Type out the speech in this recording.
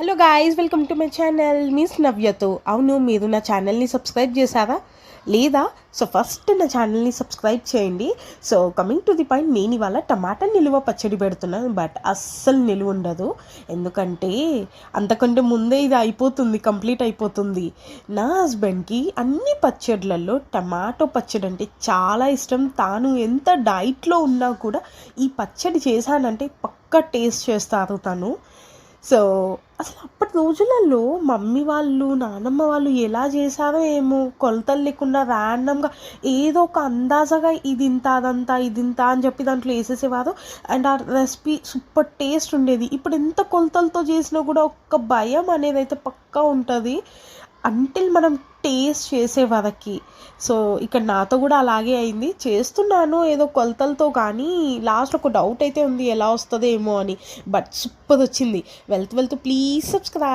Hello guys welcome to my channel మీస్ నవ్యతో అవును మీరు నా ఛానల్ని సబ్స్క్రైబ్ చేశారా? లేదా? సో ఫస్ట్ నా ఛానల్ని సబ్స్క్రైబ్ చేయండి. So coming to the point నేను ఇవాళ టమాటా నిలువ పచ్చడి పెడుతున్నాను. బట్ అస్సలు నిలువ ఉండదు. ఎందుకంటే అంతకంటే ముందే ఇది అయిపోతుంది కంప్లీట్ అయిపోతుంది. నా హస్బెండ్కి అన్ని పచ్చడ్లలో టమాటో పచ్చడి అంటే చాలా ఇష్టం. తాను ఎంత డైట్లో ఉన్నా కూడా ఈ పచ్చడి చేశానంటే పక్కా టేస్ట్ చేస్తారు తను. సో అసలు అప్పటి రోజులలో మమ్మీ వాళ్ళు నానమ్మ వాళ్ళు ఎలా చేశారో ఏమో కొలతలు లేకుండా ర్యాండమ్గా ఏదో ఒక అందాజగా ఇది ఇంత అదంతా ఇది ఇంత అని చెప్పి దాంట్లో వేసేసేవారు. అండ్ ఆ రెసిపీ సూపర్ టేస్ట్ ఉండేది. ఇప్పుడు ఎంత కొలతలతో చేసినా కూడా ఒక్క భయం అనేది అయితే పక్కా ఉంటుంది. అంటిల్ మనం టేస్ట్ చేసే వరకి సో ఇక్కడ నాతో కూడా అలాగే అయింది. చేస్తున్నాను ఏదో కొలతలతో కానీ లాస్ట్ ఒక డౌట్ అయితే ఉంది ఎలా వస్తుందో ఏమో అని. బట్ సూపర్ వచ్చింది. వెళ్తూ వెళ్తూ ప్లీజ్ సబ్స్క్రైబ్